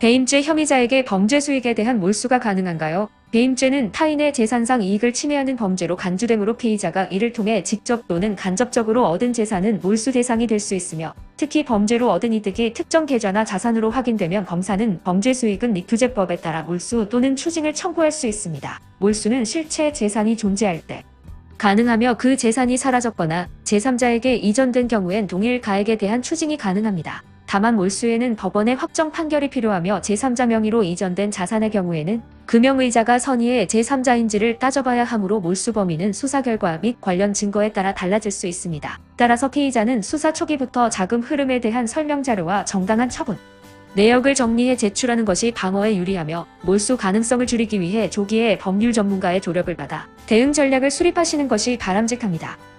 배임죄 혐의자에게 범죄 수익에 대한 몰수가 가능한가요? 배임죄는 타인의 재산상 이익을 침해하는 범죄로 간주되므로 피의자가 이를 통해 직접 또는 간접적으로 얻은 재산은 몰수 대상이 될 수 있으며 특히 범죄로 얻은 이득이 특정 계좌나 자산으로 확인되면 검사는 범죄 수익은 리투제법에 따라 몰수 또는 추징을 청구할 수 있습니다. 몰수는 실체 재산이 존재할 때 가능하며 그 재산이 사라졌거나 제3자에게 이전된 경우엔 동일 가액에 대한 추징이 가능합니다. 다만 몰수에는 법원의 확정 판결이 필요하며 제3자 명의로 이전된 자산의 경우에는 금융의자가 선의의 제3자인지를 따져봐야 하므로 몰수 범위는 수사 결과 및 관련 증거에 따라 달라질 수 있습니다. 따라서 피의자는 수사 초기부터 자금 흐름에 대한 설명 자료와 정당한 처분, 내역을 정리해 제출하는 것이 방어에 유리하며 몰수 가능성을 줄이기 위해 조기에 법률 전문가의 조력을 받아 대응 전략을 수립하시는 것이 바람직합니다.